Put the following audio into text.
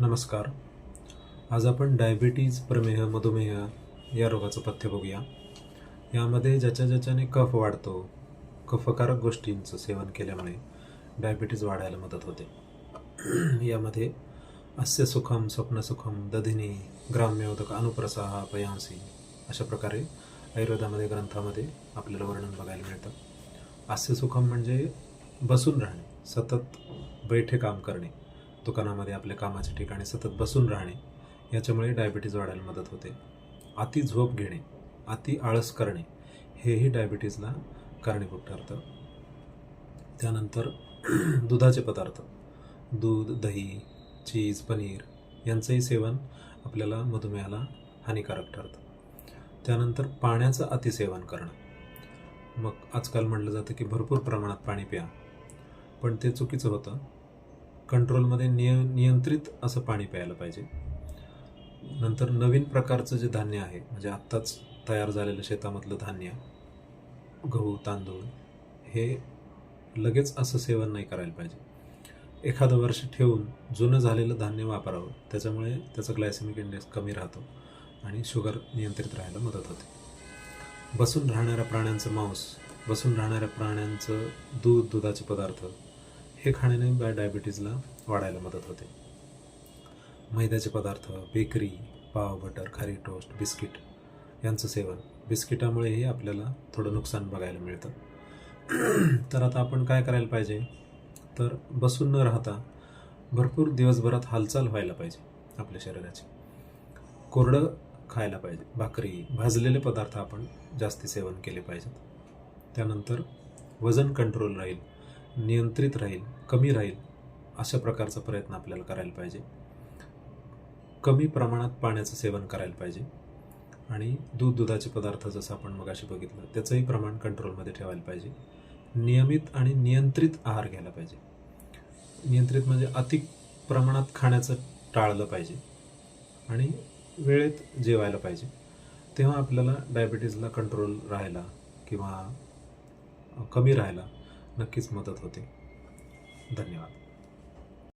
नमस्कार. आज आपण डायबिटीज प्रमेह मधुमेह या रोगाचं पथ्य बघूया. यामध्ये ज्याच्या ज्याच्याने कफ वाढतो कफकारक गोष्टींचं सेवन केल्यामुळे डायबिटीज वाढायला मदत होते. यामध्ये अस्य सुखम स्वप्नसुखम दधिनी ग्राम्योदक अनुप्रसाह पयांसी अशा प्रकारे आयुर्वेदामध्ये ग्रंथामध्ये आपल्याला वर्णन बघायला मिळतं. हास्य सुखम म्हणजे बसून राहणे सतत बैठे काम करणे. दुकानामध्ये आपल्या कामाच्या ठिकाणी सतत बसून राहणे याच्यामुळे डायबिटीज वाढायला मदत होते. अति झोप घेणे अति आळस करणे हेही डायबिटीजला कारणीभूत ठरतं. त्यानंतर दुधाचे पदार्थ दूध दही चीज पनीर यांचंही सेवन आपल्याला मधुमेहाला हानिकारक ठरतं. त्यानंतर पाण्याचं अतिसेवन करणं. मग आजकाल म्हटलं जातं की भरपूर प्रमाणात पाणी प्या. पण ते चुकीचं होतं. कंट्रोलमध्ये निय नियंत्रित असं पाणी प्यायला पाहिजे. नंतर नवीन प्रकारचं जे धान्य आहे म्हणजे आत्ताच तयार झालेलं शेतामधलं धान्य गहू तांदूळ हे लगेच असं सेवन नाही करायला पाहिजे. एखादं वर्ष ठेवून जुनं झालेलं धान्य वापरावं त्याच्यामुळे त्याचं ग्लायसेमिक इंडेक्स कमी राहतो आणि शुगर नियंत्रित राहायला मदत होते. बसून राहणाऱ्या प्राण्यांचं मांस बसून राहणाऱ्या प्राण्यांचं दूध दुधाचे पदार्थ हे खाण्याने बॅ डायबिटीजला वाढायला मदत होते. मैद्याचे पदार्थ बेकरी पाव बटर खारी टोस्ट बिस्किट यांचं सेवन. बिस्किटामुळेही आपल्याला थोडं नुकसान बघायला मिळतं. तर आता आपण काय करायला पाहिजे? तर बसून न राहता भरपूर दिवसभरात हालचाल व्हायला पाहिजे आपल्या शरीराची. कोरडं खायला पाहिजे. भाकरी भाजलेले पदार्थ आपण जास्ती सेवन केले पाहिजेत. त्यानंतर वजन कंट्रोल राहील. नियंत्रित राहील कमी राहील अशा प्रकारचा प्रयत्न आपल्याला करायला पाहिजे. कमी प्रमाणात पाण्याचं सेवन करायला पाहिजे. आणि दूध दुधाचे पदार्थ जसं आपण मगाशी बघितलं त्याचंही प्रमाण कंट्रोलमध्ये ठेवायला पाहिजे. नियमित आणि नियंत्रित आहार घ्यायला पाहिजे. नियंत्रित म्हणजे अति प्रमाणात खाण्याचं टाळलं पाहिजे. आणि वेळेत जेवायला पाहिजे. तेव्हा आपल्याला डायबिटीजला कंट्रोल राहायला किंवा कमी राहायला नक्कीच मदत होते. धन्यवाद.